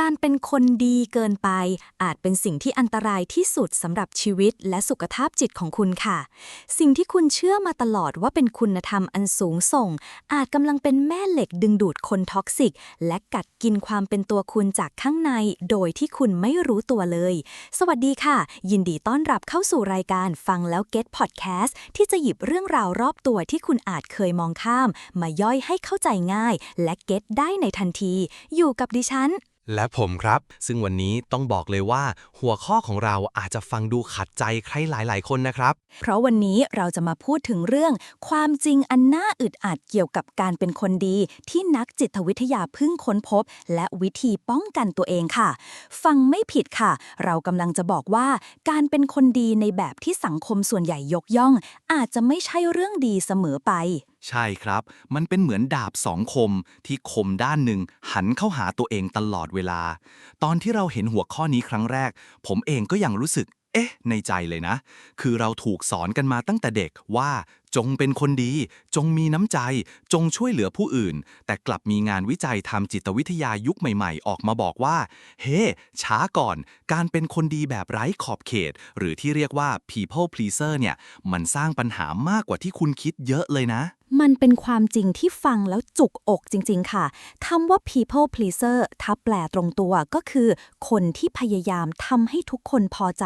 การเป็นคนดีเกินไป อาจเป็นสิ่งที่อันตรายที่สุดสำหรับชีวิตและสุขภาพจิตของคุณค่ะ สิ่งที่คุณเชื่อมาตลอดว่าเป็นคุณธรรมอันสูงส่ง อาจกำลังเป็นแม่เหล็กดึงดูดคนท็อกซิก และกัดกินความเป็นตัวคุณจากข้างใน โดยที่คุณไม่รู้ตัวเลย สวัสดีค่ะ ยินดีต้อนรับเข้าสู่รายการฟังแล้ว Get Podcast ที่จะหยิบเรื่องราวรอบตัวที่คุณอาจเคยมองข้าม มาย่อยให้เข้าใจง่าย และเก็ตได้ในทันที อยู่กับดิฉัน และผมครับ ซึ่งวันนี้ต้องบอกเลยว่า หัวข้อของเราอาจจะฟังดูขัดใจใครหลาย ๆ คนนะครับ เพราะวันนี้เราจะมาพูดถึงเรื่อง ความจริงอันน่าอึดอัดเกี่ยวกับการเป็นคนดี ที่นักจิตวิทยาเพิ่งค้นพบ และวิธีป้องกันตัวเองค่ะ ฟังไม่ผิดค่ะ เรากำลังจะบอกว่า การเป็นคนดีในแบบที่สังคมส่วนใหญ่ยกย่อง อาจจะไม่ใช่เรื่องดีเสมอไป ใช่ครับ มันเป็นเหมือนดาบสองคม ที่คมด้านหนึ่งหันเข้าหาตัวเองตลอดเวลา ตอนที่เราเห็นหัวข้อนี้ครั้งแรก ผมเองก็ยังรู้สึก เอ๊ะ ในใจเลยนะ คือเราถูกสอนกันมาตั้งแต่เด็กว่า จงเป็นคนดี จงมีน้ำใจ จงช่วยเหลือผู้อื่น แต่กลับมีงานวิจัยทำจิตวิทยายุคใหม่ๆ ออกมาบอกว่า เฮ้ช้าก่อน การเป็นคนดีแบบไร้ขอบเขต หรือที่เรียกว่า people pleaser เนี่ย มันสร้างปัญหามากกว่าที่คุณคิดเยอะเลยนะ มันเป็นความจริงที่ฟังแล้วจุกอกจริง ๆ ค่ะคำว่า people pleaser ถ้าแปลตรงตัวก็คือ คนที่พยายามทำให้ทุกคนพอใจ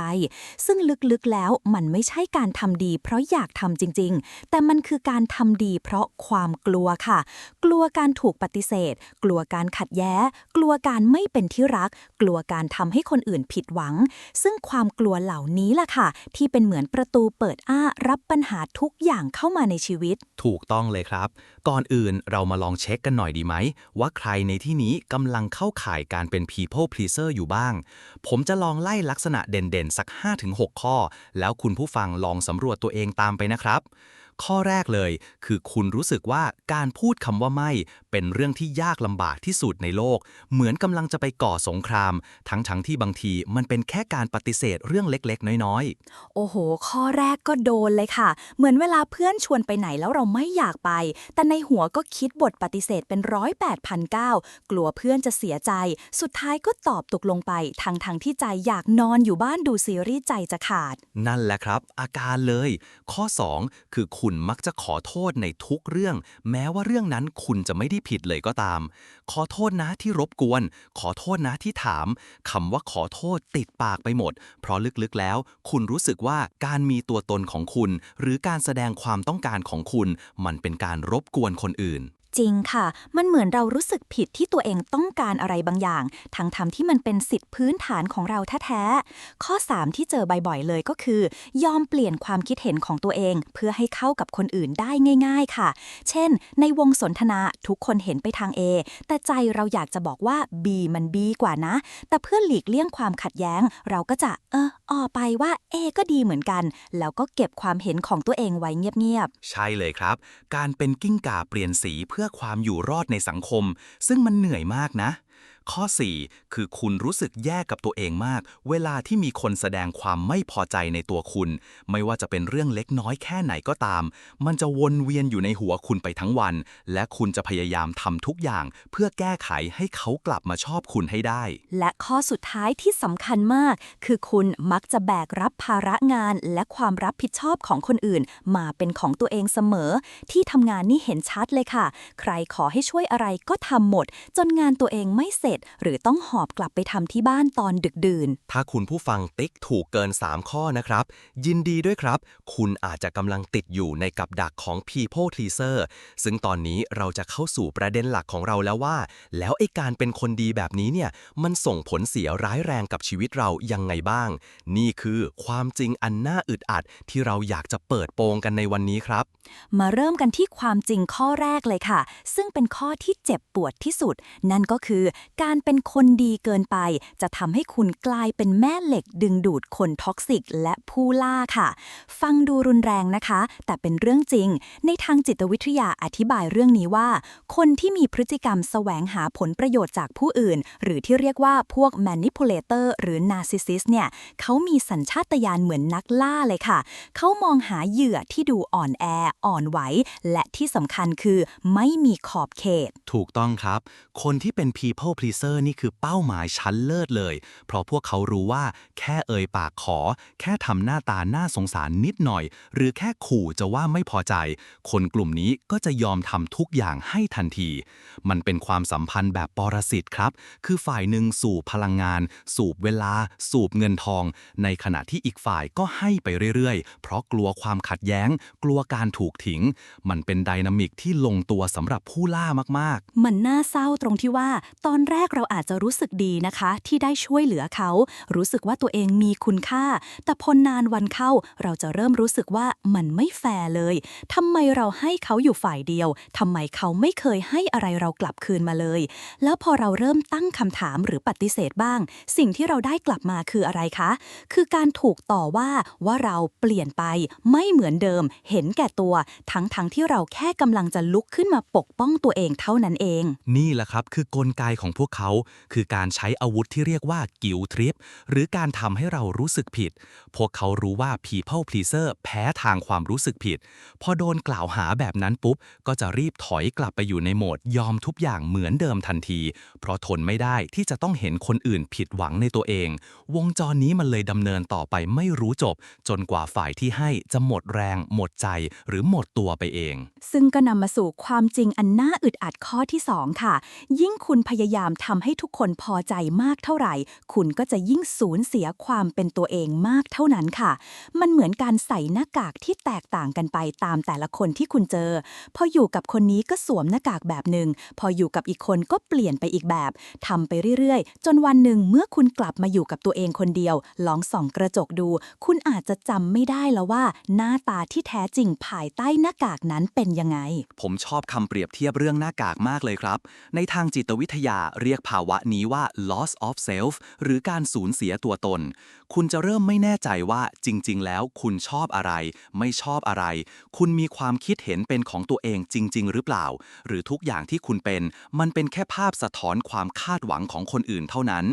ซึ่งลึกๆแล้วมันไม่ใช่การทำดี เพราะอยากทำจริง ๆ แต่มันคือการทำดี เพราะความกลัวค่ะ กลัวการถูกปฏิเสธ กลัวการขัดแย้งกลัวการไม่เป็นที่รัก กลัวการทำให้คนอื่นผิดหวัง ซึ่งความกลัวเหล่านี้ล่ะค่ะ ที่เป็นเหมือนประตูเปิดอ้ารับปัญหาทุกอย่างเข้ามาในชีวิต ถูกต้องเลยครับ ก่อนอื่นเรามาลองเช็คกันหน่อยดีไหม ว่าใครในที่นี้กำลังเข้าข่ายการเป็น people pleaser อยู่บ้าง ผมจะลองไล่ลักษณะเด่นๆ สัก 5-6 ข้อ แล้วคุณผู้ฟังลองสำรวจตัวเองตามไปนะครับ ข้อแรกเลย คือคุณรู้สึกว่าการพูดคำว่าไม่ เป็นเรื่องที่ยากลำบากที่สุดในโลก เหมือนกำลังจะไปก่อสงคราม ทั้งๆที่บางทีมันเป็นแค่การปฏิเสธเรื่องเล็กๆ น้อยๆ โอ้โห ข้อแรกก็โดนเลยค่ะ เหมือนเวลาเพื่อนชวนไปไหนแล้วเราไม่อยากไป แต่ในหัวก็คิดบทปฏิเสธเป็นร้อยแปดพันเก้ากลัวเพื่อนจะเสียใจ สุดท้ายก็ตอบตกลงไปทางทางๆที่ใจอยากนอนอยู่บ้านดูซีรีส์ใจจะขาด นั่นแหละครับ อาการเลย ข้อ 2 คือคุณณมักจะขอโทษในทุกเรื่อง แม้ว่าเรื่องนั้นคุณจะไม่ได้ผิดเลยก็ตาม ขอโทษนะที่รบกวน ขอโทษนะที่ถามคำว่าขอโทษติดปากไปหมด เพราะลึกๆแล้ว คุณรู้สึกว่าการมีตัวตนของคุณ หรือการแสดงความต้องการของคุณ มันเป็นการรบกวนคนอื่น จริงค่ะ มันเหมือนเรารู้สึกผิดที่ตัวเองต้องการอะไรบางอย่าง ทั้งทำที่มันเป็นสิทธิพื้นฐานของเราแท้ๆ ข้อ 3 ที่เจอบ่อยๆเลยก็คือ ยอมเปลี่ยนความคิดเห็นของตัวเอง เพื่อให้เข้ากับคนอื่นได้ง่าย ๆค่ะ เช่น ในวงสนทนาทุกคนเห็นไปทาง A แต่ใจเราอยากจะบอกว่า B มัน B กว่านะ แต่เพื่อหลีกเลี่ยงความขัดแย้ง เราก็จะเออออไปว่า A ก็ดีเหมือนกัน แล้วก็เก็บความเห็นของตัวเองไว้เงียบๆ ใช่เลยครับ การเป็นกิ้งก่าเปลี่ยนสีเพื่อความอยู่รอดในสังคม ซึ่งมันเหนื่อยมากนะ ข้อ 4 คือคุณรู้สึกแย่กับตัวเองมาก เวลาที่มีคนแสดงความไม่พอใจในตัวคุณ ไม่ว่าจะเป็นเรื่องเล็กน้อยแค่ไหนก็ตาม มันจะวนเวียนอยู่ในหัวคุณไปทั้งวัน และคุณจะพยายามทำทุกอย่าง เพื่อแก้ไขให้เขากลับมาชอบคุณให้ได้ และข้อสุดท้ายที่สำคัญมาก คือคุณมักจะแบกรับภาระงาน และความรับผิดชอบของคนอื่น มาเป็นของตัวเองเสมอ ที่ทำงานนี่เห็นชัดเลยค่ะ ใครขอให้ช่วยอะไรก็ทำหมด จนงานตัวเองไม่เสร็จหรือต้องหอบกลับไปทำที่บ้านตอนดึกดื่น ถ้าคุณผู้ฟังติ๊กถูกเกิน 3 ข้อนะครับ ยินดีด้วยครับ คุณอาจจะกำลังติดอยู่ในกับดักของ people pleaser ซึ่งตอนนี้เราจะเข้าสู่ประเด็นหลักของเราแล้วว่า แล้วไอ้การเป็นคนดีแบบนี้เนี่ยมันส่งผลเสียร้ายแรงกับชีวิตเรายังไงบ้าง นี่คือความจริงอันน่าอึดอัด ที่เราอยากจะเปิดโปงกันในวันนี้ครับ มาเริ่มกันที่ความจริงข้อแรกเลยค่ะ ซึ่งเป็นข้อที่เจ็บปวดที่สุด นั่นก็คือการการเป็นคนดีเกินไป จะทำให้คุณกลายเป็นแม่เหล็กดึงดูดคนท็อกซิกและผู้ล่าค่ะ ฟังดูรุนแรงนะคะ แต่เป็นเรื่องจริง ในทางจิตวิทยาอธิบายเรื่องนี้ว่า คนที่มีพฤติกรรมแสวงหาผลประโยชน์จากผู้อื่น หรือที่เรียกว่าพวก manipulator หรือ narcissist เนี่ยเขามีสัญชาตญาณเหมือนนักล่าเลยค่ะ เขามองหาเหยื่อที่ดูอ่อนแอ อ่อนไหว และที่สำคัญคือไม่มีขอบเขต ถูกต้องครับ คนที่เป็น people pleaser pleaser นี่คือเป้าหมายชั้นเลิศเลย เพราะพวกเขารู้ว่าแค่เอ่ยปากขอ แค่ทำหน้าตาน่าสงสารนิดหน่อย หรือแค่ขู่จะว่าไม่พอใจ คนกลุ่มนี้ก็จะยอมทำทุกอย่างให้ทันที มันเป็นความสัมพันธ์แบบปรสิตครับ คือฝ่ายหนึ่งสูบพลังงาน สูบเวลา สูบเงินทอง ในขณะที่อีกฝ่ายก็ให้ไปเรื่อยๆ เพราะกลัวความขัดแย้ง กลัวการถูกทิ้งมันเป็นไดนามิกที่ลงตัวสำหรับผู้ล่ามากๆ มันน่าเศร้าตรงที่ว่า ตอนแรกเราอาจจะรู้สึกดีนะคะ ที่ได้ช่วยเหลือเขา รู้สึกว่าตัวเองมีคุณค่า แต่พอนานวันเข้าเราจะเริ่มรู้สึกว่ามันไม่แฟร์เลยทำไมเราให้เขาอยู่ฝ่ายเดียวทำไมเขาไม่เคยให้อะไรเรากลับคืนมาเลย แล้วพอเราเริ่มตั้งคำถามหรือปฏิเสธบ้าง สิ่งที่เราได้กลับมาคืออะไรคะ คือการถูกต่อว่าว่าเราเปลี่ยนไป ไม่เหมือนเดิม เห็นแก่ตัว ทั้งๆทที่เราแค่กำลังจะลุกขึ้นมาปกป้องตัวเองเท่านั้นเอง นี่แหละครับคือกลไกของพวกเขา คือการใช้อาวุธที่เรียกว่ากิลทริป หรือการทำให้เรารู้สึกผิด พวกเขารู้ว่า people pleaser แพ้ทางความรู้สึกผิด พอโดนกล่าวหาแบบนั้นปุ๊บ ก็จะรีบถอยกลับไปอยู่ในโหมดยอมทุกอย่างเหมือนเดิมทันที เพราะทนไม่ได้ที่จะต้องเห็นคนอื่นผิดหวังในตัวเอง วงจรนี้มันเลยดำเนินต่อไปไม่รู้จบ จนกว่าฝ่ายที่ให้จะหมดแรง หมดใจ หรือหมดตัวไปเอง ซึ่งก็นำมาสู่ความจริงอันน่าอึดอัดข้อที่ 2 ค่ะ ยิ่งคุณพยายามทำให้ทุกคนพอใจมากเท่าไหร่ คุณก็จะยิ่งสูญเสียความเป็นตัวเองมากเท่านั้นค่ะ มันเหมือนการใส่หน้ากากที่แตกต่างกันไปตามแต่ละคนที่คุณเจอ พออยู่กับคนนี้ก็สวมหน้ากากแบบหนึ่ง พออยู่กับอีกคนก็เปลี่ยนไปอีกแบบทำไปเรื่อยๆ จนวันหนึ่งเมื่อคุณกลับมาอยู่กับตัวเองคนเดียว ลองส่องกระจกดู คุณอาจจะจำไม่ได้แล้วว่า หน้าตาที่แท้จริงภายใต้หน้ากากนั้นเป็นยังไง ผมชอบคำเปรียบเทียบเรื่องหน้ากากมากเลยครับ ในทางจิตวิทยาเรียกภาวะนี้ว่า loss of self หรือการสูญเสียตัวตน คุณจะเริ่มไม่แน่ใจว่าจริง ๆ แล้วคุณชอบอะไร ไม่ชอบอะไร คุณมีความคิดเห็นเป็นของตัวเองจริง ๆ หรือเปล่า หรือทุกอย่างที่คุณเป็น มันเป็นแค่ภาพสะท้อนความคาดหวังของคนอื่นเท่านั้น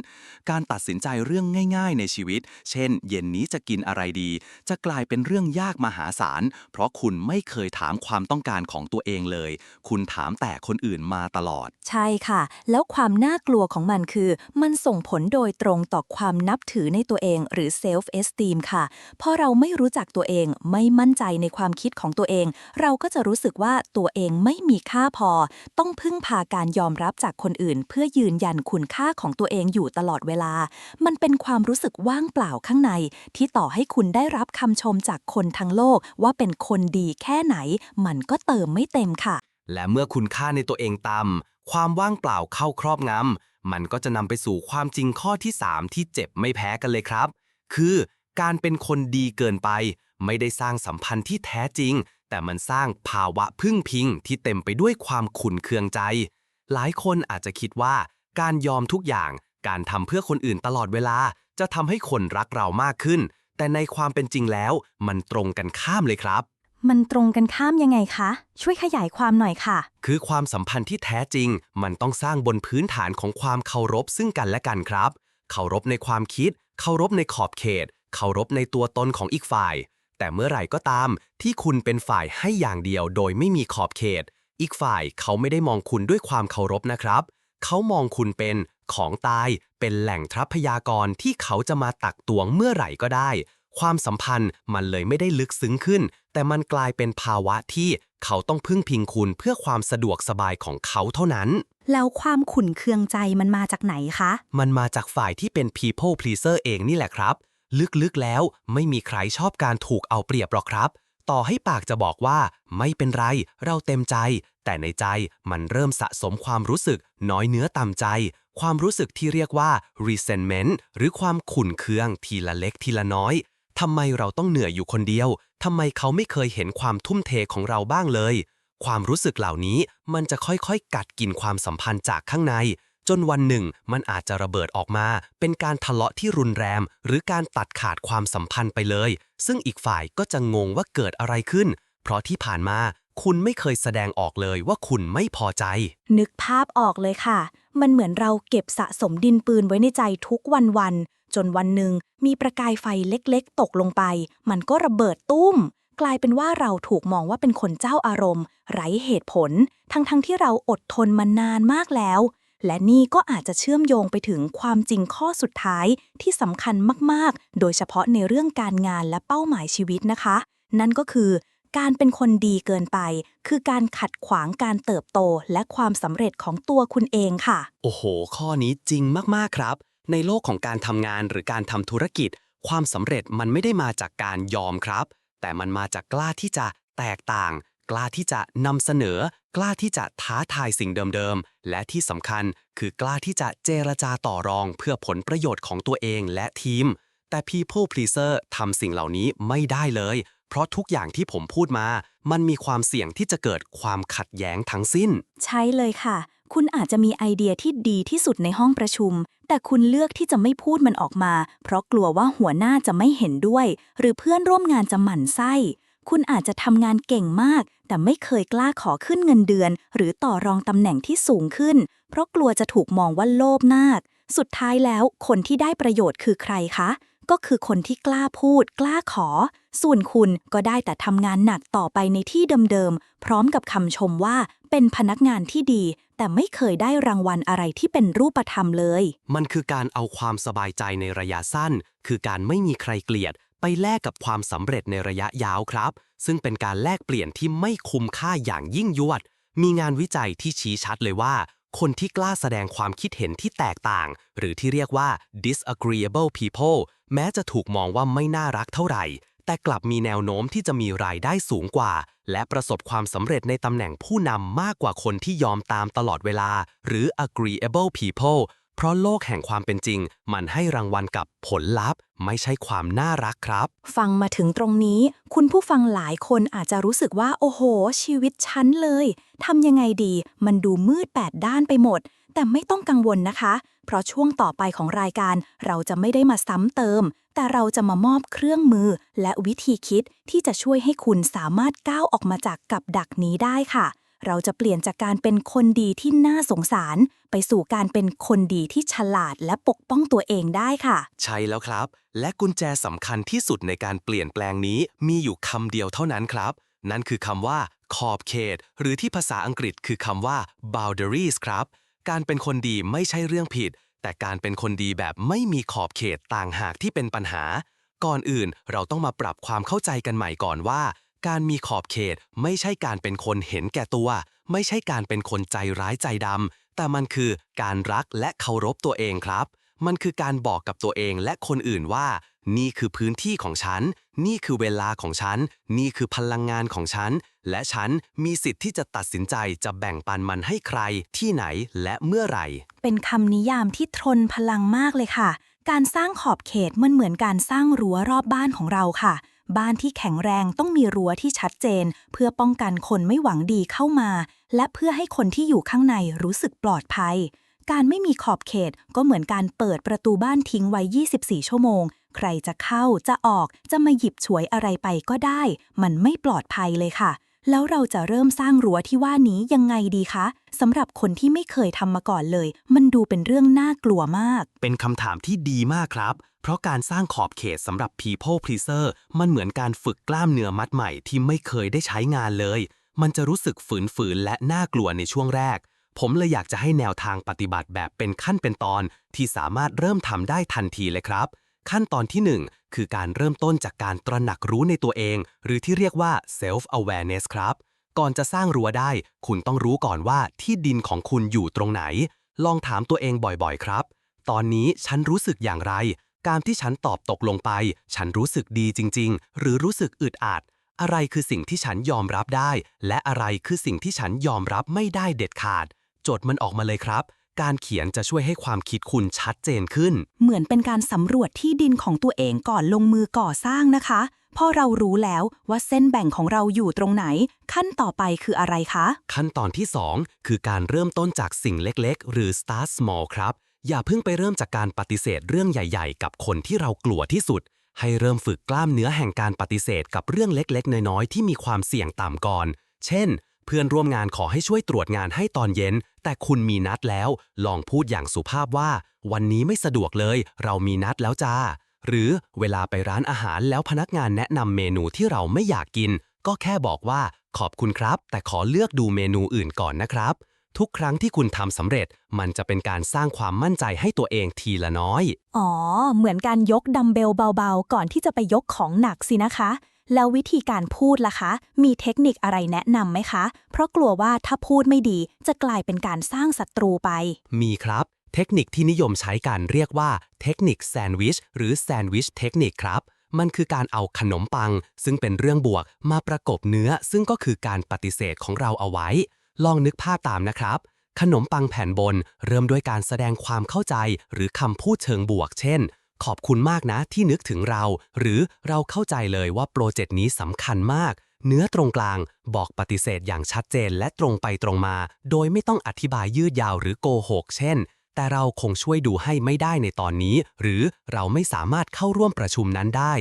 การตัดสินใจเรื่องง่าย ๆ ในชีวิต เช่น เย็นนี้จะกินอะไรดี จะกลายเป็นเรื่องยากมหาศาล เพราะคุณไม่เคยถามความต้องการของตัวเองเลย คุณถามแต่คนอื่นมาตลอด ใช่ค่ะ แล้วความน่ากลัวของมันคือ มันส่งผลโดยตรงต่อความนับถือในตัวเองหรือ self esteem ค่ะพอเราไม่รู้จักตัวเองไม่มั่นใจในความคิดของตัวเอง เราก็จะรู้สึกว่าตัวเองไม่มีค่าพอ ต้องพึ่งพาการยอมรับจากคนอื่น เพื่อยืนยันคุณค่าของตัวเองอยู่ตลอดเวลา มันเป็นความรู้สึกว่างเปล่าข้างใน ที่ต่อให้คุณได้รับคำชมจากคนทั้งโลก ว่าเป็นคนดีแค่ไหน มันก็เติมไม่เต็มค่ะ และเมื่อคุณค่าในตัวเองต่ำ ความว่างเปล่าเข้าครอบงำมันก็จะนำไปสู่ความจริงข้อที่ 3 ที่เจ็บไม่แพ้กันเลยครับ คือการเป็นคนดีเกินไป ไม่ได้สร้างสัมพันธ์ที่แท้จริง แต่มันสร้างภาวะพึ่งพิงที่เต็มไปด้วยความขุ่นเคืองใจ หลายคนอาจจะคิดว่า การยอมทุกอย่าง การทำเพื่อคนอื่นตลอดเวลา จะทำให้คนรักเรามากขึ้น แต่ในความเป็นจริงแล้ว มันตรงกันข้ามเลยครับ มันตรงกันข้ามยังไงคะ ช่วยขยายความหน่อยค่ะ คือความสัมพันธ์ที่แท้จริง มันต้องสร้างบนพื้นฐานของความเคารพซึ่งกันและกันครับ เคารพในความคิด เคารพในขอบเขต เคารพในตัวตนของอีกฝ่าย แต่เมื่อไหร่ก็ตาม ที่คุณเป็นฝ่ายให้อย่างเดียวโดยไม่มีขอบเขต อีกฝ่ายเขาไม่ได้มองคุณด้วยความเคารพนะครับ เขามองคุณเป็นของตาย เป็นแหล่งทรัพยากรที่เขาจะมาตักตวงเมื่อไหร่ก็ได้ ความสัมพันธ์มันเลยไม่ได้ลึกซึ้งขึ้น แต่มันกลายเป็นภาวะที่เขาต้องพึ่งพิงคุณเพื่อความสะดวกสบายของเขาเท่านั้น แล้วความขุ่นเคืองใจมันมาจากไหนคะ มันมาจากฝ่ายที่เป็น people pleaser เองนี่แหละครับ ลึกๆแล้วไม่มีใครชอบการถูกเอาเปรียบหรอกครับ ต่อให้ปากจะบอกว่า ไม่เป็นไร เราเต็มใจ แต่ในใจมันเริ่มสะสมความรู้สึก น้อยเนื้อต่ำใจ ความรู้สึกที่เรียกว่า resentment หรือความขุ่นเคืองทีละเล็กทีละน้อย ทำไมเราต้องเหนื่อยอยู่คนเดียว ทำไมเขาไม่เคยเห็นความทุ่มเทของเราบ้างเลย ความรู้สึกเหล่านี้มันจะค่อยๆ กัดกินความสัมพันธ์จากข้างใน จนวันหนึ่งมันอาจจะระเบิดออกมา เป็นการทะเลาะที่รุนแรงหรือการตัดขาดความสัมพันธ์ไปเลย ซึ่งอีกฝ่ายก็จะงงว่าเกิดอะไรขึ้น เพราะที่ผ่านมาคุณไม่เคยแสดงออกเลยว่าคุณไม่พอใจ นึกภาพออกเลยค่ะ มันเหมือนเราเก็บสะสมดินปืนไว้ในใจทุกวันวัน จนวันหนึ่งมีประกายไฟเล็กๆ ตกลงไป มันก็ระเบิดตุ้ม กลายเป็นว่าเราถูกมองว่าเป็นคนเจ้าอารมณ์ ไร้เหตุผล ทั้งๆทที่เราอดทนมานานมากแล้ว และนี่ก็อาจจะเชื่อมโยงไปถึงความจริงข้อสุดท้ายที่สำคัญมากๆ โดยเฉพาะในเรื่องการงานและเป้าหมายชีวิตนะคะ นั่นก็คือการเป็นคนดีเกินไป คือการขัดขวางการเติบโตและความสำเร็จของตัวคุณเองค่ะ โอ้โห ข้อนี้จริงมาก ๆ ครับ ในโลกของการทำงานหรือการทำธุรกิจ ความสำเร็จมันไม่ได้มาจากการยอมครับ แต่มันมาจากกล้าที่จะแตกต่าง กล้าที่จะนำเสนอ กล้าที่จะท้าทายสิ่งเดิมๆ และที่สำคัญคือกล้าที่จะเจรจาต่อรองเพื่อผลประโยชน์ของตัวเองและทีม แต่ people pleaser ทำสิ่งเหล่านี้ไม่ได้เลย เพราะทุกอย่างที่ผมพูดมา มันมีความเสี่ยงที่จะเกิดความขัดแย้งทั้งสิ้น ใช่เลยค่ะ คุณอาจจะมีไอเดียที่ดีที่สุดในห้องประชุม แต่คุณเลือกที่จะไม่พูดมันออกมา เพราะกลัวว่าหัวหน้าจะไม่เห็นด้วย หรือเพื่อนร่วมงานจะหมั่นไส้ คุณอาจจะทำงานเก่งมาก แต่ไม่เคยกล้าขอขึ้นเงินเดือน หรือต่อรองตำแหน่งที่สูงขึ้น เพราะกลัวจะถูกมองว่าโลภมาก สุดท้ายแล้ว คนที่ได้ประโยชน์คือใครคะ ก็คือคนที่กล้าพูด กล้าขอ ส่วนคุณก็ได้แต่ทำงานหนักต่อไปในที่เดิมๆ พร้อมกับคำชมว่าเป็นพนักงานที่ดี แต่ไม่เคยได้รางวัลอะไรที่เป็นรูปธรรมเลย มันคือการเอาความสบายใจในระยะสั้น คือการไม่มีใครเกลียด ไปแลกกับความสำเร็จในระยะยาวครับ ซึ่งเป็นการแลกเปลี่ยนที่ไม่คุ้มค่าอย่างยิ่งยวด มีงานวิจัยที่ชี้ชัดเลยว่าคนที่กล้าแสดงความคิดเห็นที่แตกต่าง หรือที่เรียกว่า disagreeable people แม้จะถูกมองว่าไม่น่ารักเท่าไหร่ แต่กลับมีแนวโน้มที่จะมีรายได้สูงกว่า และประสบความสำเร็จในตำแหน่งผู้นำมากกว่าคนที่ยอมตามตลอดเวลา หรือ agreeable people เพราะโลกแห่งความเป็นจริง มันให้รางวัลกับผลลัพธ์ ไม่ใช่ความน่ารักครับ ฟังมาถึงตรงนี้ คุณผู้ฟังหลายคนอาจจะรู้สึกว่า โอ้โห ชีวิตฉันเลยทำยังไงดี มันดูมืดแปดด้านไปหมด แต่ไม่ต้องกังวลนะคะ เพราะช่วงต่อไปของรายการ เราจะไม่ได้มาซ้ำเติม แต่เราจะมามอบเครื่องมือ และวิธีคิดที่จะช่วยให้คุณสามารถก้าวออกมาจากกับดักนี้ได้ค่ะ เราจะเปลี่ยนจากการเป็นคนดีที่น่าสงสาร ไปสู่การเป็นคนดีที่ฉลาดและปกป้องตัวเองได้ค่ะ ใช่แล้วครับ และกุญแจสำคัญที่สุดในการเปลี่ยนแปลงนี้มีอยู่คำเดียวเท่านั้นครับ นั่นคือคำว่าขอบเขต หรือที่ภาษาอังกฤษคือคำว่า boundaries ครับ การเป็นคนดีไม่ใช่เรื่องผิด แต่การเป็นคนดีแบบไม่มีขอบเขตต่างหากที่เป็นปัญหา ก่อนอื่นเราต้องมาปรับความเข้าใจกันใหม่ก่อนว่า การมีขอบเขตไม่ใช่การเป็นคนเห็นแก่ตัว ไม่ใช่การเป็นคนใจร้ายใจดำ แต่มันคือการรักและเคารพตัวเองครับ มันคือการบอกกับตัวเองและคนอื่นว่า นี่คือพื้นที่ของฉัน นี่คือเวลาของฉัน นี่คือพลังงานของฉัน และฉันมีสิทธิ์ที่จะตัดสินใจจะแบ่งปันมันให้ใคร ที่ไหนและเมื่อไหร่ เป็นคำนิยามที่ทนพลังมากเลยค่ะ การสร้างขอบเขตมันเหมือนการสร้างรั้วรอบบ้านของเราค่ะ บ้านที่แข็งแรงต้องมีรั้วที่ชัดเจน เพื่อป้องกันคนไม่หวังดีเข้ามา และเพื่อให้คนที่อยู่ข้างในรู้สึกปลอดภัย การไม่มีขอบเขตก็เหมือนการเปิดประตูบ้านทิ้งไว้ 24 ชั่วโมง ใครจะเข้าจะออกจะมาหยิบฉวยอะไรไปก็ได้ มันไม่ปลอดภัยเลยค่ะ แล้วเราจะเริ่มสร้างรั้วที่ว่านี้ยังไงดีคะสำหรับคนที่ไม่เคยทำมาก่อนเลย มันดูเป็นเรื่องน่ากลัวมาก เป็นคำถามที่ดีมากครับ เพราะการสร้างขอบเขตสำหรับ people pleaser มันเหมือนการฝึกกล้ามเนื้อมัดใหม่ที่ไม่เคยได้ใช้งานเลย มันจะรู้สึกฝืนๆและน่ากลัวในช่วงแรก ผมเลยอยากจะให้แนวทางปฏิบัติแบบเป็นขั้นเป็นตอน ที่สามารถเริ่มทำได้ทันทีเลยครับ ขั้นตอนที่ 1 คือการเริ่มต้นจากการตระหนักรู้ในตัวเอง หรือที่เรียกว่า self awareness ครับ ก่อนจะสร้างรั้วได้ คุณต้องรู้ก่อนว่าที่ดินของคุณอยู่ตรงไหน ลองถามตัวเองบ่อยๆ ครับ ตอนนี้ฉันรู้สึกอย่างไร การที่ฉันตอบตกลงไป ฉันรู้สึกดีจริง ๆ หรือรู้สึกอึดอัด อะไรคือสิ่งที่ฉันยอมรับได้ และอะไรคือสิ่งที่ฉันยอมรับไม่ได้เด็ดขาด จดมันออกมาเลยครับ การเขียนจะช่วยให้ความคิดคุณชัดเจนขึ้น เหมือนเป็นการสำรวจที่ดินของตัวเองก่อนลงมือก่อสร้างนะคะ พอเรารู้แล้วว่าเส้นแบ่งของเราอยู่ตรงไหน ขั้นต่อไปคืออะไรคะ ขั้นตอนที่ 2 คือการเริ่มต้นจากสิ่งเล็กๆ หรือ start small ครับ อย่าเพิ่งไปเริ่มจากการปฏิเสธเรื่องใหญ่ ๆ กับคนที่เรากลัวที่สุด ให้เริ่มฝึกกล้ามเนื้อแห่งการปฏิเสธกับเรื่องเล็กๆ น้อยๆ ที่มีความเสี่ยงต่ำก่อน เช่น เพื่อนร่วมงานขอให้ช่วยตรวจงานให้ตอนเย็น แต่คุณมีนัดแล้ว ลองพูดอย่างสุภาพว่า วันนี้ไม่สะดวกเลย เรามีนัดแล้วจ้า หรือเวลาไปร้านอาหารแล้วพนักงานแนะนำเมนูที่เราไม่อยากกิน ก็แค่บอกว่าขอบคุณครับ แต่ขอเลือกดูเมนูอื่นก่อนนะครับ ทุกครั้งที่คุณทำสำเร็จ มันจะเป็นการสร้างความมั่นใจให้ตัวเองทีละน้อย อ๋อ เหมือนการยกดัมเบลเบาๆ ก่อนที่จะไปยกของหนักสินะคะ แล้ววิธีการพูดล่ะคะ มีเทคนิคอะไรแนะนำไหมคะ เพราะกลัวว่าถ้าพูดไม่ดีจะกลายเป็นการสร้างศัตรูไป มีครับ เทคนิคที่นิยมใช้กันเรียกว่าเทคนิคแซนด์วิชหรือแซนด์วิชเทคนิคครับ มันคือการเอาขนมปัง ซึ่งเป็นเรื่องบวกมาประกบเนื้อ ซึ่งก็คือการปฏิเสธของเราเอาไว้ ลองนึกภาพตามนะครับ ขนมปังแผ่นบน เริ่มด้วยการแสดงความเข้าใจ หรือคำพูดเชิงบวก เช่น ขอบคุณมากนะที่นึกถึงเรา หรือเราเข้าใจเลยว่าโปรเจกต์นี้สำคัญมาก เนื้อตรงกลาง บอกปฏิเสธอย่างชัดเจนและตรงไปตรงมา โดยไม่ต้องอธิบายยืดยาวหรือโกหก เช่น แต่เราคงช่วยดูให้ไม่ได้ในตอนนี้ หรือเราไม่สามารถเข้าร่วมประชุมนั้นได้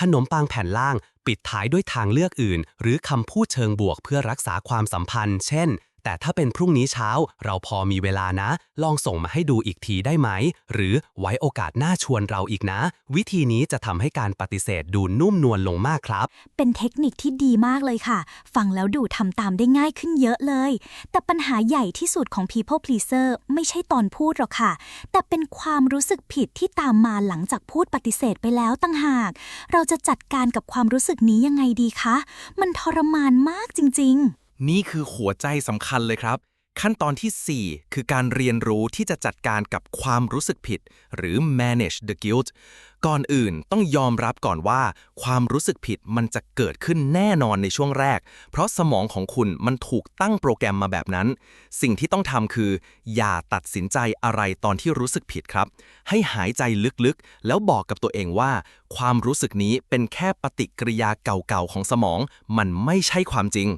ขนมปังแผ่นล่าง ปิดท้ายด้วยทางเลือกอื่น หรือคำพูดเชิงบวกเพื่อรักษาความสัมพันธ์ เช่น แต่ถ้าเป็นพรุ่งนี้เช้า เราพอมีเวลานะ ลองส่งมาให้ดูอีกทีได้ไหม หรือไว้โอกาสหน้าชวนเราอีกนะ วิธีนี้จะทำให้การปฏิเสธดูนุ่มนวลลงมากครับ เป็นเทคนิคที่ดีมากเลยค่ะ ฟังแล้วดูทำตามได้ง่ายขึ้นเยอะเลย แต่ปัญหาใหญ่ที่สุดของ people pleaser ไม่ใช่ตอนพูดหรอกค่ะ แต่เป็นความรู้สึกผิดที่ตามมาหลังจากพูดปฏิเสธไปแล้วตั้งหาก เราจะจัดการกับความรู้สึกนี้ยังไงดีคะ มันทรมานมากจริง ๆ นี่คือหัวใจสำคัญเลยครับ ขั้นตอนทีสี่ 4 คือการเรียนรู้ที่จะจัดการกับความรู้สึกผิด หรือ manage the guilt ก่อนอื่นต้องยอมรับก่อนว่า ความรู้สึกผิดมันจะเกิดขึ้นแน่นอนในช่วงแรก เพราะสมองของคุณมันถูกตั้งโปรแกรมมาแบบนั้น สิ่งที่ต้องทำคือ อย่าตัดสินใจอะไรตอนที่รู้สึกผิดครับ ให้หายใจลึกๆ แล้วบอกกับตัวเองว่า ความรู้สึกนี้เป็นแค่ปฏิกิริยาเก่าๆของสมอง มันไม่ใช่ความจริง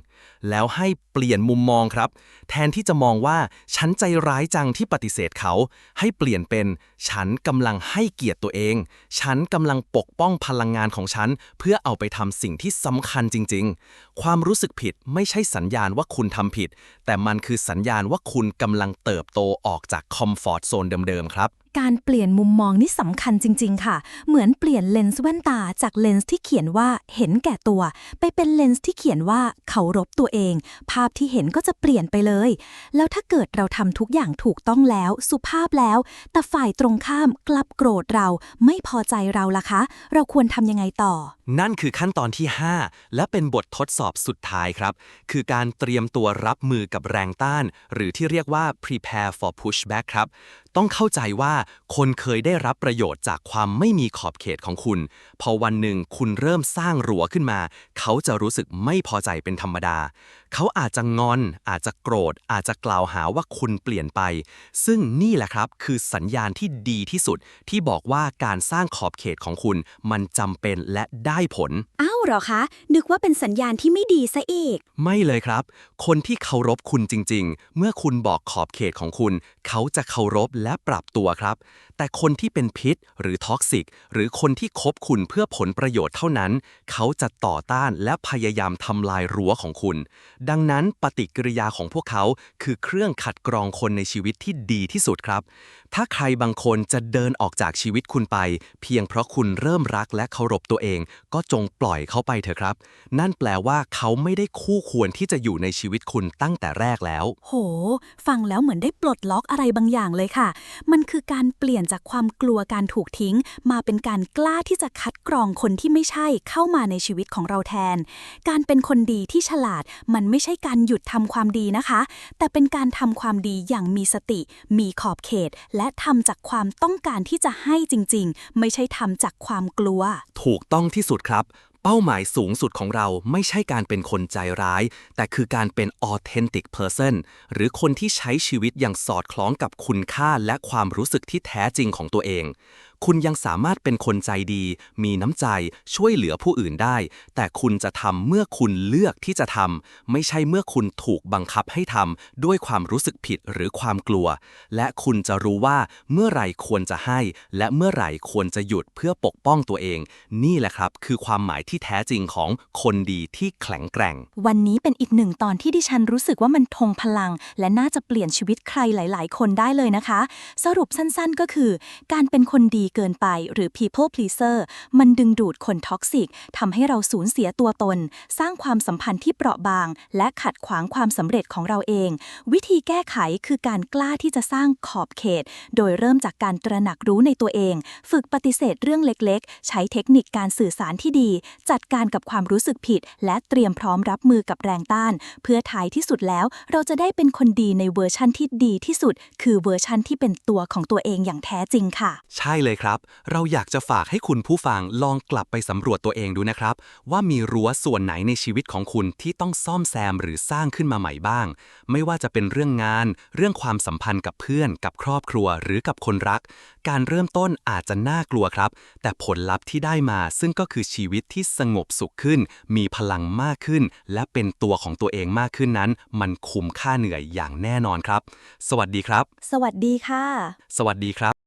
แล้วให้เปลี่ยนมุมมองครับ แทนที่จะมองว่าฉันใจร้ายจังที่ปฏิเสธเขา ให้เปลี่ยนเป็น ฉันกำลังให้เกียรติตัวเอง ฉันกำลังปกป้องพลังงานของฉัน เพื่อเอาไปทำสิ่งที่สำคัญจริง ๆ ความรู้สึกผิดไม่ใช่สัญญาณว่าคุณทำผิด แต่มันคือสัญญาณว่าคุณกำลังเติบโตออกจากคอมฟอร์ทโซนเดิมๆครับ การเปลี่ยนมุมมองนี่สำคัญจริง ๆ ค่ะ เหมือนเปลี่ยนเลนส์แว่นตาจากเลนส์ที่เขียนว่าเห็นแก่ตัว ไปเป็นเลนส์ที่เขียนว่าเคารพตัวเอง ภาพที่เห็นก็จะเปลี่ยนไปเลย แล้วถ้าเกิดเราทำทุกอย่างถูกต้องแล้ว สุภาพแล้ว แต่ฝ่ายตรงข้ามกลับโกรธเราไม่พอใจเราล่ะคะ เราควรทำยังไงต่อ นั่นคือขั้นตอนที่ 5 และเป็นบททดสอบสุดท้ายครับ คือการเตรียมตัวรับมือกับแรงต้าน หรือที่เรียกว่า prepare for pushback ครับ ต้องเข้าใจว่าคนเคยได้รับประโยชน์จากความไม่มีขอบเขตของคุณ พอวันหนึ่งคุณเริ่มสร้างรั้วขึ้นมา เขาจะรู้สึกไม่พอใจเป็นธรรมดา เขาอาจจะงอน อาจจะโกรธ อาจจะกล่าวหาว่าคุณเปลี่ยนไป ซึ่งนี่แหละครับคือสัญญาณที่ดีที่สุด ที่บอกว่าการสร้างขอบเขตของคุณ มันจำเป็นและได้ผล อ้าวเหรอคะ นึกว่าเป็นสัญญาณที่ไม่ดีซะอีก ไม่เลยครับ คนที่เคารพคุณจริง ๆ เมื่อคุณบอกขอบเขตของคุณ เขาจะเคารพและปรับตัวครับ แต่คนที่เป็นพิษหรือท็อกซิก หรือคนที่คบคุณเพื่อผลประโยชน์เท่านั้น เขาจะต่อต้านและพยายามทำลายรั้วของคุณดังนั้นปฏิกิริยาของพวกเขาคือเครื่องขัดกรองคนในชีวิตที่ดีที่สุดครับ ถ้าใครบางคนจะเดินออกจากชีวิตคุณไป เพียงเพราะคุณเริ่มรักและเคารพตัวเอง ก็จงปล่อยเขาไปเถอะครับ นั่นแปลว่าเขาไม่ได้คู่ควรที่จะอยู่ในชีวิตคุณตั้งแต่แรกแล้ว โห ฟังแล้วเหมือนได้ปลดล็อกอะไรบางอย่างเลยค่ะ มันคือการเปลี่ยนจากความกลัวการถูกทิ้ง มาเป็นการกล้าที่จะคัดกรองคนที่ไม่ใช่เข้ามาในชีวิตของเราแทน การเป็นคนดีที่ฉลาด มันไม่ใช่การหยุดทำความดีนะคะ แต่เป็นการทำความดีอย่างมีสติ มีขอบเขตและและทำจากความต้องการที่จะให้จริงๆ ไม่ใช่ทำจากความกลัว ถูกต้องที่สุดครับ เป้าหมายสูงสุดของเราไม่ใช่การเป็นคนใจร้าย แต่คือการเป็น authentic person หรือคนที่ใช้ชีวิตอย่างสอดคล้องกับคุณค่าและความรู้สึกที่แท้จริงของตัวเอง คุณยังสามารถเป็นคนใจดี มีน้ำใจ ช่วยเหลือผู้อื่นได้ แต่คุณจะทำเมื่อคุณเลือกที่จะทำ ไม่ใช่เมื่อคุณถูกบังคับให้ทำด้วยความรู้สึกผิดหรือความกลัว และคุณจะรู้ว่าเมื่อไหร่ควรจะให้ และเมื่อไหร่ควรจะหยุดเพื่อปกป้องตัวเอง นี่แหละครับ คือความหมายที่แท้จริงของคนดีที่แข็งแกร่ง วันนี้เป็นอีกหนึ่งตอนที่ดิฉันรู้สึกว่ามันทงพลัง และน่าจะเปลี่ยนชีวิตใครหลาย ๆ คนได้เลยนะคะ สรุปสั้น ๆ ก็คือ การเป็นคนดีเกินไปหรือ people pleaser มันดึงดูดคนท็อกซิกทำให้เราสูญเสียตัวตน สร้างความสัมพันธ์ที่เปราะบาง และขัดขวางความสำเร็จของเราเอง วิธีแก้ไขคือการกล้าที่จะสร้างขอบเขต โดยเริ่มจากการตระหนักรู้ในตัวเอง ฝึกปฏิเสธเรื่องเล็กๆ ใช้เทคนิคการสื่อสารที่ดี จัดการกับความรู้สึกผิด และเตรียมพร้อมรับมือกับแรงต้าน เพื่อท้ายที่สุดแล้ว เราจะได้เป็นคนดีในเวอร์ชั่นที่ดีที่สุด คือเวอร์ชั่นที่เป็นตัวของตัวเองอย่างแท้จริงค่ะ ใช่เลยครับ เราอยากจะฝากให้คุณผู้ฟังลองกลับไปสำรวจตัวเองดูนะครับ ว่ามีรั้วส่วนไหนในชีวิตของคุณที่ต้องซ่อมแซมหรือสร้างขึ้นมาใหม่บ้าง ไม่ว่าจะเป็นเรื่องงาน เรื่องความสัมพันธ์กับเพื่อน กับครอบครัว หรือกับคนรัก การเริ่มต้นอาจจะน่ากลัวครับ แต่ผลลัพธ์ที่ได้มาซึ่งก็คือชีวิตที่สงบสุขขึ้น มีพลังมากขึ้น และเป็นตัวของตัวเองมากขึ้นนั้น มันคุ้มค่าเหนื่อยอย่างแน่นอนครับ สวัสดีครับ สวัสดีค่ะ สวัสดีครับ